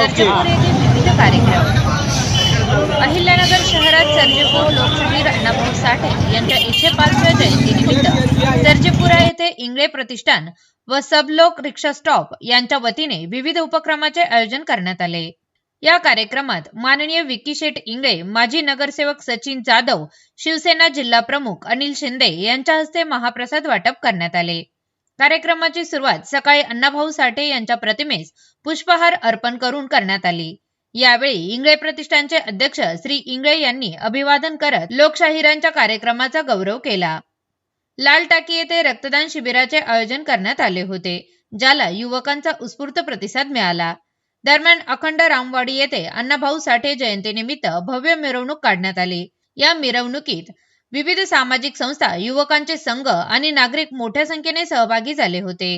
सर्जेपूर येथे विविध कार्यक्रम. अहिल्यानगर शहरात सर्जेपूर लोकशाहीर अण्णाभाऊ साठे यांच्या एकशे पाचव्या जयंतीनिमित्त सर्जेपुरा येथे इंगळे प्रतिष्ठान व सबलोक रिक्षा स्टॉप यांच्या वतीने विविध उपक्रमाचे आयोजन करण्यात आले. या कार्यक्रमात माननीय विकी शेठ इंगळे माजी नगरसेवक सचिन जाधव शिवसेना जिल्हा प्रमुख अनिल शिंदे यांच्या हस्ते महाप्रसाद वाटप करण्यात आले. कार्यक्रमाची सुरुवात सकाळी अण्णाभाऊ साठे यांच्या प्रतिमेस पुष्पहार अर्पण करून करण्यात आली. यावेळी इंगळे प्रतिष्ठानचे अध्यक्ष श्री इंगळे यांनी अभिवादन करत लोकशाहीरांच्या कार्यक्रमाचा गौरव केला. लाल टाकी येथे रक्तदान शिबिराचे आयोजन करण्यात आले होते ज्याला युवकांचा उत्स्फूर्त प्रतिसाद मिळाला. दरम्यान अखंड रामवाडी येथे अण्णाभाऊ साठे जयंतीनिमित्त भव्य मिरवणूक काढण्यात आली. या मिरवणुकीत विविध सामाजिक संस्था युवकांचे संघ आणि नागरिक मोठ्या संख्येने सहभागी झाले होते.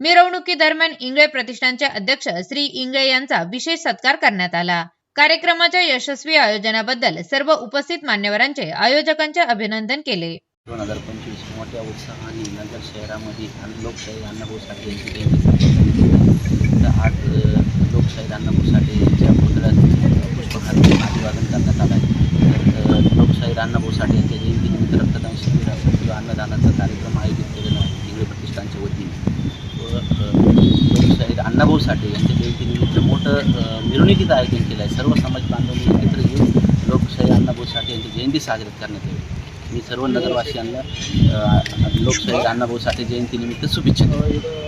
मिरवणुकीदरम्यान इंगळे प्रतिष्ठानचे अध्यक्ष श्री इंगळे यांचा विशेष सत्कार करण्यात आला. कार्यक्रमाच्या यशस्वी आयोजनाबद्दल सर्व उपस्थित मान्यवरांचे आयोजकांचे अभिनंदन केले. दोन हजार पंचवीस मोठ्या उत्साहाने नगर शहरामध्ये लोकशाही अण्णाभाऊ साठे यांची जयंती आज अ, लोकशाही अण्णाभाऊ साठे यांच्या पुतळ्यात अ, पुष्पहार देऊन अभिवादन करण्यात आलं आहे तर अ, लोकशाही अण्णाभाऊ साठे यांच्या जयंतीनिमित्त रक्तदान शिबिर असेल किंवा अन्नदानाचा कार्यक्रम आयोजित केलेलं आहे इंगळे प्रतिष्ठानच्या वतीने. व अण्णाभाऊ साठे यांच्या जयंतीनिमित्त मोठं मिरवणुकीचं आयोजन केलं आहे. सर्व समाज बांधवांनी एकत्र येऊन लोकशाही अण्णाभाऊ साठे यांची जयंती साजरी करण्यात येईल मी सर्व नगरवासियांना लोकशाही अण्णाभाऊ साठे जयंतीनिमित्त शुभेच्छा देतो.